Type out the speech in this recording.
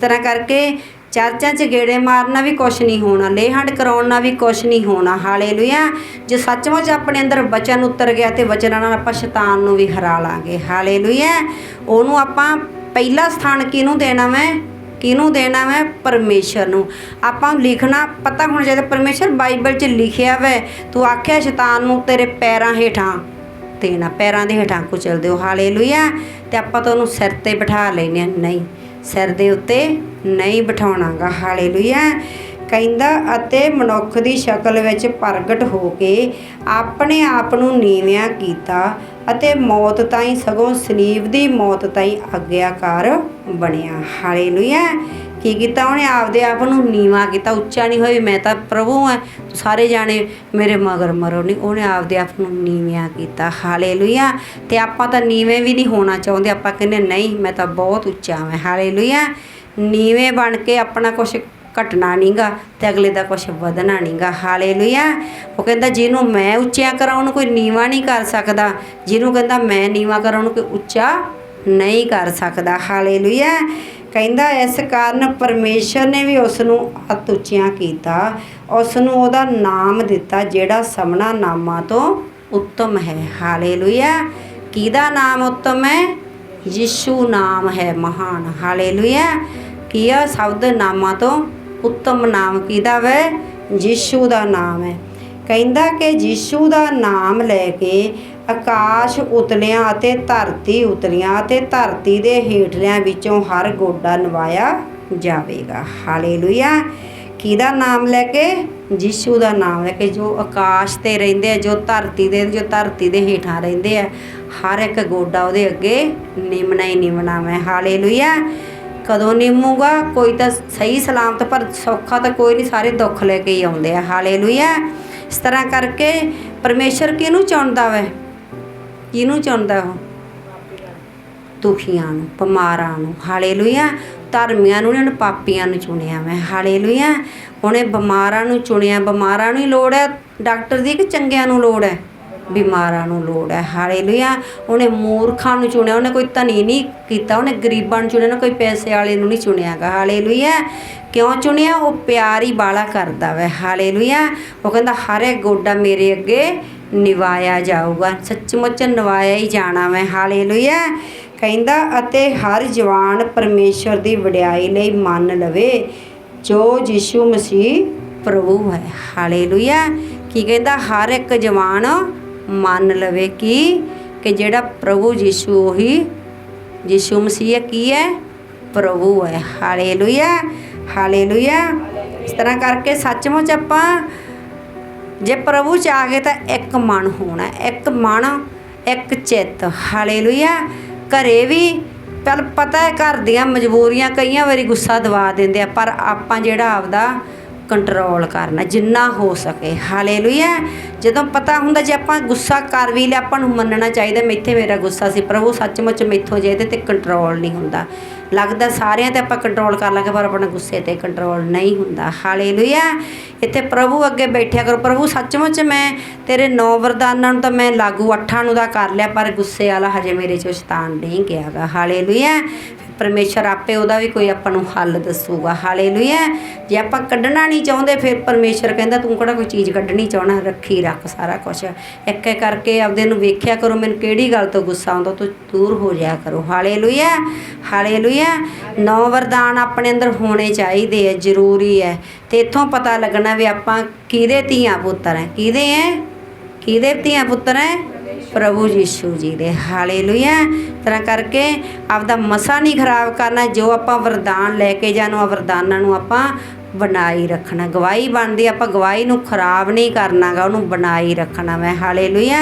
ਤਰ੍ਹਾਂ ਕਰਕੇ ਚਰਚਾਂ 'ਚ ਗੇੜੇ ਮਾਰਨਾ ਵੀ ਕੁਛ ਨਹੀਂ ਹੋਣਾ, ਲੇਹੰਡ ਕਰਾਉਣ ਨਾਲ ਵੀ ਕੁਛ ਨਹੀਂ ਹੋਣਾ। ਹਾਲੇਲੂਇਆ, ਜੇ ਸੱਚਮੁੱਚ ਆਪਣੇ ਅੰਦਰ ਵਚਨ ਉਤਰ ਗਿਆ ਤੇ ਵਚਨਾਂ ਨਾਲ ਆਪਾਂ ਸ਼ੈਤਾਨ ਨੂੰ ਵੀ ਹਰਾ ਲਾਂਗੇ। ਹਾਲੇਲੂਇਆ, ਉਹਨੂੰ ਆਪਾਂ ਪਹਿਲਾ ਸਥਾਨ ਕਿਹਨੂੰ ਦੇਣਾ ਮੈਂ ਕਿਹਨੂੰ ਦੇਣਾ ਮੈਂ ਪਰਮੇਸ਼ਰ ਨੂੰ। ਆਪਾਂ ਲਿਖਣਾ, ਪਤਾ ਹੋਣਾ ਚਾਹੀਦਾ ਪਰਮੇਸ਼ਰ ਬਾਈਬਲ 'ਚ ਲਿਖਿਆ ਵੈ, ਤੂੰ ਆਖਿਆ ਸ਼ੈਤਾਨ ਨੂੰ ਤੇਰੇ ਪੈਰਾਂ ਹੇਠਾਂ ਦੇਣਾ, ਪੈਰਾਂ ਦੇ ਹੇਠਾਂ ਕੁਚਲ ਦਿਓ। ਹਾਲੇਲੂਇਆ, ਤੇ ਆਪਾਂ ਤਾਂ ਉਹਨੂੰ ਸਿਰ ਤੇ ਬਿਠਾ ਲੈਨੇ ਆ ਨਹੀਂ ਸਿਰ ਦੇ ਉੱਤੇ ਨਹੀਂ ਬਿਠਾਉਣਾਗਾ। ਹਾਲੇਲੂਇਆ। ਕਹਿੰਦਾ ਅਤੇ ਮਨੁੱਖ ਦੀ ਸ਼ਕਲ ਵਿੱਚ ਪ੍ਰਗਟ ਹੋ ਕੇ ਆਪਣੇ ਆਪ ਨੂੰ ਨੀਵਿਆਂ ਕੀਤਾ ਅਤੇ ਮੌਤ ਤਾਈਂ ਸਗੋਂ ਸਲੀਬ ਦੀ ਮੌਤ ਤਾਈਂ ਆਗਿਆਕਾਰ ਬਣਿਆ। ਹਾਲੇਲੂਇਆ। ਕੀ ਕੀਤਾ ਉਹਨੇ? ਆਪਦੇ ਆਪ ਨੂੰ ਨੀਵਾ ਕੀਤਾ। ਉੱਚਾ ਨਹੀਂ ਹੋਈ, ਮੈਂ ਤਾਂ ਪ੍ਰਭੂ ਹਾਂ ਸਾਰੇ ਜਾਣੇ ਮੇਰੇ ਮਗਰ ਮਰੋ। ਨਹੀਂ, ਉਹਨੇ ਆਪਦੇ ਆਪ ਨੂੰ ਨੀਵਿਆਂ ਕੀਤਾ। ਹਾਲੇਲੂਇਆ। ਤੇ ਆਪਾਂ ਤਾਂ ਨੀਵੇਂ ਵੀ ਨਹੀਂ ਹੋਣਾ ਚਾਹੁੰਦੇ। ਆਪਾਂ ਕਹਿੰਦੇ, ਨਹੀਂ, ਮੈਂ ਤਾਂ ਬਹੁਤ ਉੱਚਾ ਹਾਂ। ਹਾਲੇਲੂਇਆ। ਨੀਵੇਂ ਬਣ ਕੇ ਆਪਣਾ ਕੁਝ ਘਟਣਾ ਨਹੀਂਗਾ ਤੇ ਅਗਲੇ ਦਾ ਕੁਝ ਵਧਣਾ ਨਹੀਂਗਾ ਹਾਲੇਲੂਇਆ। ਉਹ ਕਹਿੰਦਾ, ਜਿਹਨੂੰ ਮੈਂ ਉੱਚਿਆ ਕਰਾਂ ਉਹਨੂੰ ਕੋਈ ਨੀਵਾ ਨਹੀਂ ਕਰ ਸਕਦਾ, ਜਿਹਨੂੰ ਕਹਿੰਦਾ, ਮੈਂ ਨੀਵਾ ਕਰਾਂ ਉਹਨੂੰ ਕੋਈ ਉੱਚਾ ਨਹੀਂ ਕਰ ਸਕਦਾ। ਹਾਲੇਲੂਇਆ। ਕਹਿੰਦਾ, ਇਸ ਕਾਰਨ ਪਰਮੇਸ਼ਰ ਨੇ ਵੀ ਉਸ ਨੂੰ ਅਤ ਉੱਚਿਆਂ ਕੀਤਾ। ਉਸ ਨੂੰ ਉਹਦਾ ਨਾਮ ਦਿੱਤਾ, ਜਿਹੜਾ ਸਭਨਾ ਨਾਮਾਂ ਤੋਂ ਉੱਤਮ ਹੈ। ਹਾਲੇਲੂਇਆ। ਕਿਹਦਾ ਨਾਮ ਉੱਤਮ ਹੈ? ਯਿਸੂ ਨਾਮ ਹੈ ਮਹਾਨ। ਹਾਲੇਲੂਇਆ। ਕੀ ਆ? ਸ਼ਬਦ ਨਾਮਾਂ ਤੋਂ ਉੱਤਮ ਨਾਮ ਕਿਹਦਾ ਵੈ? ਯਿਸੂ ਦਾ ਨਾਮ ਹੈ। ਕਹਿੰਦਾ ਕਿ ਯਿਸੂ ਦਾ ਨਾਮ ਲੈ ਕੇ ਆਕਾਸ਼ ਉਤਲਿਆਂ ਅਤੇ ਧਰਤੀ ਉਤਲਿਆਂ ਅਤੇ ਧਰਤੀ ਦੇ ਹੇਠਲਿਆਂ ਵਿੱਚੋਂ ਹਰ ਗੋਡਾ ਨਵਾਇਆ ਜਾਵੇਗਾ। ਹਾਲੇਲੂਇਆ। ਕਿਹਦਾ ਨਾਮ ਲੈ ਕੇ? ਯਿਸੂ ਦਾ ਨਾਮ ਲੈ ਕੇ। ਜੋ ਆਕਾਸ਼ ਤੇ ਰਹਿੰਦੇ ਆ, ਜੋ ਧਰਤੀ ਦੇ, ਜੋ ਧਰਤੀ ਦੇ ਹੇਠਾਂ ਰਹਿੰਦੇ ਆ, ਹਰ ਇੱਕ ਗੋਡਾ ਉਹਦੇ ਅੱਗੇ ਨਿਮਣਾ ਹੀ ਨਿਮਣਾ ਮੈਂ ਹਾਲੇਲੂਇਆ। ਕਦੋਂ ਨਿਮੂਗਾ? ਕੋਈ ਤਾਂ ਸਹੀ ਸਲਾਮਤ, ਪਰ ਸੌਖਾ ਤਾਂ ਕੋਈ ਨਹੀਂ, ਸਾਰੇ ਦੁੱਖ ਲੈ ਕੇ ਹੀ ਆਉਂਦੇ ਆ। ਹਾਲੇਲੂਇਆ। ਇਸ ਤਰ੍ਹਾਂ ਕਰਕੇ ਪਰਮੇਸ਼ਰ ਕਿਹਨੂੰ ਚੁਣਦਾ ਵੈ? ਕਿਹਨੂੰ ਚੁਣਦਾ ਉਹ? ਦੁਖੀਆਂ ਨੂੰ, ਬਿਮਾਰਾਂ ਨੂੰ। ਹਾਲੇਲੂਇਆ। ਧਰਮੀਆਂ ਨੂੰ ਨਹੀਂ ਉਹਨੇ ਪਾਪੀਆਂ ਨੂੰ ਚੁਣਿਆ ਮੈਂ ਹਾਲੇਲੂਇਆ। ਉਹਨੇ ਬਿਮਾਰਾਂ ਨੂੰ ਚੁਣਿਆ। ਬਿਮਾਰਾਂ ਨੂੰ ਹੀ ਲੋੜ ਹੈ? ਡਾਕਟਰ ਦੀ ਕਿ ਚੰਗਿਆਂ ਨੂੰ ਲੋੜ ਹੈ? ਬਿਮਾਰਾਂ ਨੂੰ ਲੋੜ ਹੈ। ਹਾਲੇਲੂਇਆ। ਉਹਨੇ ਮੂਰਖਾਂ ਨੂੰ ਚੁਣਿਆ। ਉਹਨੇ ਕੋਈ ਧਨੀ ਨਹੀਂ ਕੀਤਾ। ਉਹਨੇ ਗਰੀਬਾਂ ਨੂੰ ਚੁਣਿਆ। ਨਾ ਕੋਈ ਪੈਸੇ ਵਾਲੇ ਨੂੰ ਨਹੀਂ ਚੁਣਿਆਗਾ। ਹਾਲੇਲੂਇਆ। ਕਿਉਂ ਚੁਣਿਆ? ਉਹ ਪਿਆਰ ਹੀ ਬਾਲਾ ਕਰਦਾ ਵੈ। ਹਾਲੇਲੂਇਆ। ਉਹ ਕਹਿੰਦਾ, ਹਰ ਇੱਕ ਗੋਡਾ ਮੇਰੇ ਅੱਗੇ ਨਿਵਾਇਆ ਜਾਊਗਾ। ਸੱਚਮੁੱਚ ਨਿਵਾਇਆ ਹੀ ਜਾਣਾ ਮੈਂ ਹਾਲੇਲੂਇਆ। ਕਹਿੰਦਾ, ਅਤੇ ਹਰ ਜਵਾਨ ਪਰਮੇਸ਼ਰ ਦੀ ਵਡਿਆਈ ਲਈ ਮੰਨ ਲਵੇ ਜੋ ਯਿਸੂ ਮਸੀਹ ਪ੍ਰਭੂ ਹੈ। ਹਾਲੇਲੂਇਆ। ਕੀ ਕਹਿੰਦਾ? ਹਰ ਇੱਕ ਜਵਾਨ ਮੰਨ ਲਵੇ ਕੀ, ਕਿ ਜਿਹੜਾ ਪ੍ਰਭੂ ਯੀਸ਼ੂ ਉਹੀ, ਯੀਸ਼ੂ ਮਸੀਹ ਕੀ ਹੈ? ਪ੍ਰਭੂ ਹੈ। Hallelujah hallelujah. ਇਸ ਤਰ੍ਹਾਂ ਕਰਕੇ ਸੱਚਮੁੱਚ ਆਪਾਂ, ਜੇ ਪ੍ਰਭੂ ਚ ਆ ਗਏ ਤਾਂ ਇੱਕ ਮਨ ਹੋਣਾ, ਇੱਕ ਮਨ, ਇੱਕ ਚਿੱਤ। ਹਾਲੇਲੂਇਆ। ਘਰੇ ਵੀ, ਚੱਲ ਪਤਾ ਹੈ ਘਰ ਦੀਆਂ ਮਜਬੂਰੀਆਂ ਕਈਆਂ ਵਾਰੀ ਗੁੱਸਾ ਦਵਾ ਦਿੰਦੇ ਆ, ਪਰ ਆਪਾਂ ਜਿਹੜਾ ਆਪਦਾ ਕੰਟਰੋਲ ਕਰਨਾ, ਜਿੰਨਾ ਹੋ ਸਕੇ। ਹਾਲੇਲੂਇਆ ਜਦੋਂ ਪਤਾ ਹੁੰਦਾ ਜੇ ਆਪਾਂ ਗੁੱਸਾ ਕਰ ਵੀ ਲਿਆ, ਆਪਾਂ ਨੂੰ ਮੰਨਣਾ ਚਾਹੀਦਾ, ਮੈਥੇ ਮੇਰਾ ਗੁੱਸਾ ਸੀ। ਪ੍ਰਭੂ ਸੱਚਮੁੱਚ ਮੈਥੋਂ ਜੇ ਇਹਦੇ ਤੇ ਕੰਟਰੋਲ ਨਹੀਂ ਹੁੰਦਾ। ਲੱਗਦਾ ਸਾਰਿਆਂ ਤੇ ਆਪਾਂ ਕੰਟਰੋਲ ਕਰ ਲਾਂਗੇ, ਪਰ ਆਪਣਾ ਗੁੱਸੇ ਤੇ ਕੰਟਰੋਲ ਨਹੀਂ ਹੁੰਦਾ। ਹਾਲੇਲੂਇਆ ਇੱਥੇ ਪ੍ਰਭੂ ਅੱਗੇ ਬੈਠਿਆ ਕਰੋ। ਪ੍ਰਭੂ, ਸੱਚਮੁੱਚ ਮੈਂ ਤੇਰੇ ਨੌ ਵਰਦਾਨਾਂ ਨੂੰ ਤਾਂ ਮੈਂ ਲਾਗੂ ਅੱਠਾਂ ਨੂੰ ਦਾ ਕਰ ਲਿਆ, ਪਰ ਗੁੱਸੇ ਵਾਲਾ ਹਜੇ ਮੇਰੇ ਚੋਂ ਸ਼ੈਤਾਨ ਨਹੀਂ ਗਿਆਗਾ ਹਾਲੇਲੂਇਆ ਪਰਮੇਸ਼ਰ ਆਪੇ ਉਹਦਾ ਵੀ ਕੋਈ ਆਪਾਂ ਨੂੰ ਹੱਲ ਦੱਸੂਗਾ। ਹਾਲੇਲੂਇਆ ਜੇ ਆਪਾਂ ਕੱਢਣਾ ਨਹੀਂ ਚਾਹੁੰਦੇ, ਫਿਰ ਪਰਮੇਸ਼ਰ ਕਹਿੰਦਾ, ਤੂੰ ਕਿਹੜਾ ਕੋਈ ਚੀਜ਼ ਕੱਢਣੀ ਚਾਹਣਾ ਰੱਖੀ ਰੱਖ ਸਾਰਾ ਕੁਝ ਇੱਕ ਇੱਕ ਕਰਕੇ ਆਪਦੇ ਨੂੰ ਵੇਖਿਆ ਕਰੋ, ਮੈਨੂੰ ਕਿਹੜੀ ਗੱਲ ਤੋਂ ਗੁੱਸਾ ਆਉਂਦਾ, ਤੂੰ ਦੂਰ ਹੋ ਜਾਇਆ ਕਰੋ। ਹਾਲੇਲੂਇਆ ਹਾਲੇਲੂਇਆ ਨੌ ਵਰਦਾਨ ਆਪਣੇ ਅੰਦਰ ਹੋਣੇ ਚਾਹੀਦੇ ਆ, ਜ਼ਰੂਰੀ ਹੈ ਤੇ ਇੱਥੋਂ ਪਤਾ ਲੱਗਣਾ ਵੀ ਆਪਾਂ ਕਿਹਦੇ ਧੀਆਂ ਪੁੱਤਰ ਹੈ ਕਿਹਦੇ ਹੈ ਕਿਹਦੇ ਧੀਆਂ ਪੁੱਤਰ ਹੈ ਪ੍ਰਭੂ ਯੀਸ਼ੂ ਜੀ ਦੇ। ਹਾਲੇਲੂਇਆ। ਤਰ੍ਹਾਂ ਕਰਕੇ ਆਪਦਾ ਮਸਾ ਨਹੀਂ ਖਰਾਬ ਕਰਨਾ, ਜੋ ਆਪਾਂ ਵਰਦਾਨ ਲੈ ਕੇ ਜਾਣੋ ਆ ਵਰਦਾਨਾਂ ਨੂੰ ਆਪਾਂ ਬਣਾਈ ਰੱਖਣਾ। ਗਵਾਹੀ ਬਣਦੀ ਆਪਾਂ ਗਵਾਹੀ ਨੂੰ ਖਰਾਬ ਨਹੀਂ ਕਰਨਾਗਾ, ਉਹਨੂੰ ਬਣਾਈ ਰੱਖਣਾ ਮੈਂ। ਹਾਲੇਲੂਇਆ।